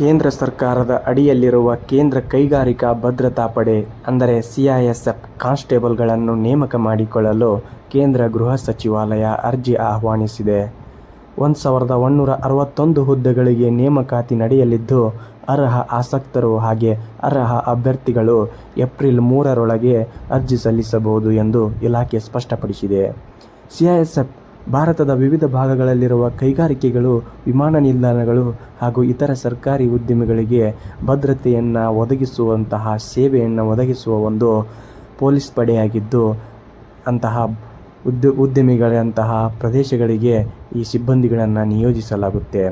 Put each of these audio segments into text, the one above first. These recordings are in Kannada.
ಕೇಂದ್ರ ಸರ್ಕಾರದ ಅಡಿಯಲ್ಲಿರುವ ಕೇಂದ್ರ ಕೈಗಾರಿಕಾ ಭದ್ರತಾ ಪಡೆ ಅಂದರೆ ಸಿಐಎಸ್ಎಫ್ ಕಾನ್ಸ್ಟೇಬಲ್ಗಳನ್ನು ನೇಮಕ ಮಾಡಿಕೊಳ್ಳಲು ಕೇಂದ್ರ ಗೃಹ ಸಚಿವಾಲಯ ಅರ್ಜಿ ಆಹ್ವಾನಿಸಿದೆ. ಒಂದು ಸಾವಿರದ ಒಂನ್ನೂರ ಅರವತ್ತೊಂದು ಹುದ್ದೆಗಳಿಗೆ ನೇಮಕಾತಿ ನಡೆಯಲಿದ್ದು, ಅರ್ಹ ಆಸಕ್ತರು ಹಾಗೆ ಅರ್ಹ ಅಭ್ಯರ್ಥಿಗಳು ಏಪ್ರಿಲ್ ಮೂರರೊಳಗೆ ಅರ್ಜಿ ಸಲ್ಲಿಸಬಹುದು ಎಂದು ಇಲಾಖೆ ಸ್ಪಷ್ಟಪಡಿಸಿದೆ. ಸಿಐಎಸ್ಎಫ್ ಭಾರತದ ವಿವಿಧ ಭಾಗಗಳಲ್ಲಿರುವ ಕೈಗಾರಿಕೆಗಳು, ವಿಮಾನ ನಿಲ್ದಾಣಗಳು ಹಾಗೂ ಇತರ ಸರ್ಕಾರಿ ಉದ್ದಿಮೆಗಳಿಗೆ ಭದ್ರತೆಯನ್ನು ಒದಗಿಸುವಂತಹ ಸೇವೆಯನ್ನು ಒದಗಿಸುವ ಒಂದು ಪೊಲೀಸ್ ಪಡೆಯಾಗಿದ್ದು, ಅಂತಹ ಉದ್ಯಮಿಗಳಂತಹ ಪ್ರದೇಶಗಳಿಗೆ ಈ ಸಿಬ್ಬಂದಿಗಳನ್ನು ನಿಯೋಜಿಸಲಾಗುತ್ತೆ.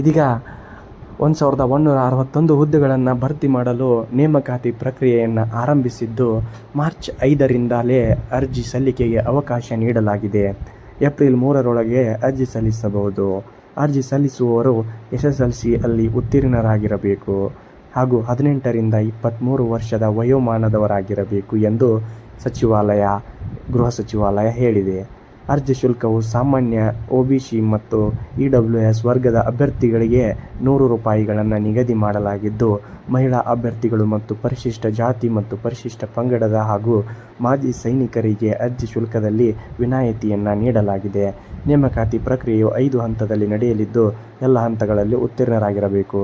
ಇದೀಗ ಒಂದು ಸಾವಿರದ ಒಂದೂರ ಅರವತ್ತೊಂದು ಹುದ್ದೆಗಳನ್ನು ಭರ್ತಿ ಮಾಡಲು ನೇಮಕಾತಿ ಪ್ರಕ್ರಿಯೆಯನ್ನು ಆರಂಭಿಸಿದ್ದು, ಮಾರ್ಚ್ ಐದರಿಂದಲೇ ಅರ್ಜಿ ಸಲ್ಲಿಕೆಗೆ ಅವಕಾಶ ನೀಡಲಾಗಿದೆ. ಏಪ್ರಿಲ್ ಮೂರರೊಳಗೆ ಅರ್ಜಿ ಸಲ್ಲಿಸಬಹುದು. ಅರ್ಜಿ ಸಲ್ಲಿಸುವವರು ಎಸ್ ಎಸ್ ಎಲ್ ಸಿ ಎಸ್ಎಸ್ಎಲ್ಸಿಯಲ್ಲಿ ಉತ್ತೀರ್ಣರಾಗಿರಬೇಕು ಹಾಗೂ ಹದಿನೆಂಟರಿಂದ ಇಪ್ಪತ್ತ್ಮೂರು ವರ್ಷದ ವಯೋಮಾನದವರಾಗಿರಬೇಕು ಎಂದು ಸಚಿವಾಲಯ, ಗೃಹ ಸಚಿವಾಲಯ ಹೇಳಿದೆ. ಅರ್ಜಿ ಶುಲ್ಕವು ಸಾಮಾನ್ಯ, ಒಬಿಸಿ ಮತ್ತು ಇಡಬ್ಲ್ಯುಎಸ್ ವರ್ಗದ ಅಭ್ಯರ್ಥಿಗಳಿಗೆ ನೂರು ರೂಪಾಯಿಗಳನ್ನು ನಿಗದಿ ಮಾಡಲಾಗಿದ್ದು, ಮಹಿಳಾ ಅಭ್ಯರ್ಥಿಗಳು ಮತ್ತು ಪರಿಶಿಷ್ಟ ಜಾತಿ ಮತ್ತು ಪರಿಶಿಷ್ಟ ಪಂಗಡದ ಹಾಗೂ ಮಾಜಿ ಸೈನಿಕರಿಗೆ ಅರ್ಜಿ ಶುಲ್ಕದಲ್ಲಿ ವಿನಾಯಿತಿಯನ್ನು ನೀಡಲಾಗಿದೆ. ನೇಮಕಾತಿ ಪ್ರಕ್ರಿಯೆಯು ಐದು ಹಂತದಲ್ಲಿ ನಡೆಯಲಿದ್ದು, ಎಲ್ಲ ಹಂತಗಳಲ್ಲಿ ಉತ್ತೀರ್ಣರಾಗಿರಬೇಕು.